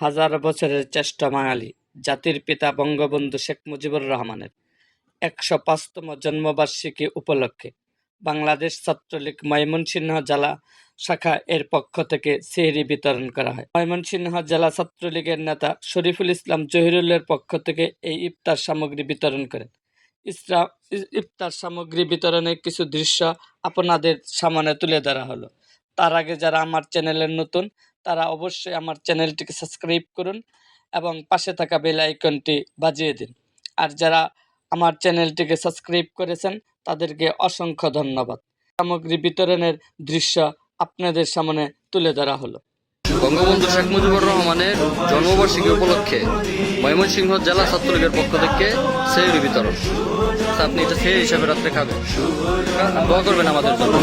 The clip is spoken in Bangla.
হাজার বছরের চেষ্টা বাঙালি, জাতির পিতা বঙ্গবন্ধু শেখ মুজিবুর রহমানের একশো পাঁচতম জন্মবার্ষিকী উপলক্ষে বাংলাদেশ ছাত্রলীগ ময়মনসিংহ জেলা শাখা এর পক্ষ থেকে সেহরি বিতরণ করা হয়। ময়মনসিংহ জেলা ছাত্রলীগের নেতা শরীফুল ইসলাম জহিরুলের পক্ষ থেকে এই ইফতার সামগ্রী বিতরণ করেন। ইফতার সামগ্রী বিতরণের কিছু দৃশ্য আপনাদের সামনে তুলে ধরা হলো। তার আগে যারা আমার চ্যানেলের নতুন, তারা অবশ্যই আমার চ্যানেলটিকে সাবস্ক্রাইব করুন এবং পাশে থাকা বেল আইকনটি বাজিয়ে দিন। আর যারা আমার চ্যানেলটিকে সাবস্ক্রাইব করেছেন, তাদেরকে অসংখ্য ধন্যবাদ। সামগ্রী বিতরণের দৃশ্য আপনাদের সামনে তুলে ধরা হলো। বঙ্গবন্ধু শেখ মুজিবুর রহমানের জন্মবার্ষিকী উপলক্ষে ময়মনসিংহ জেলা ছাত্রলীগের পক্ষ থেকে সেহরি বিতরণ। আপনি এটা সেই হিসাবে রাত্রে খাবেন। দোয়া করবেন আমাদের জন্য।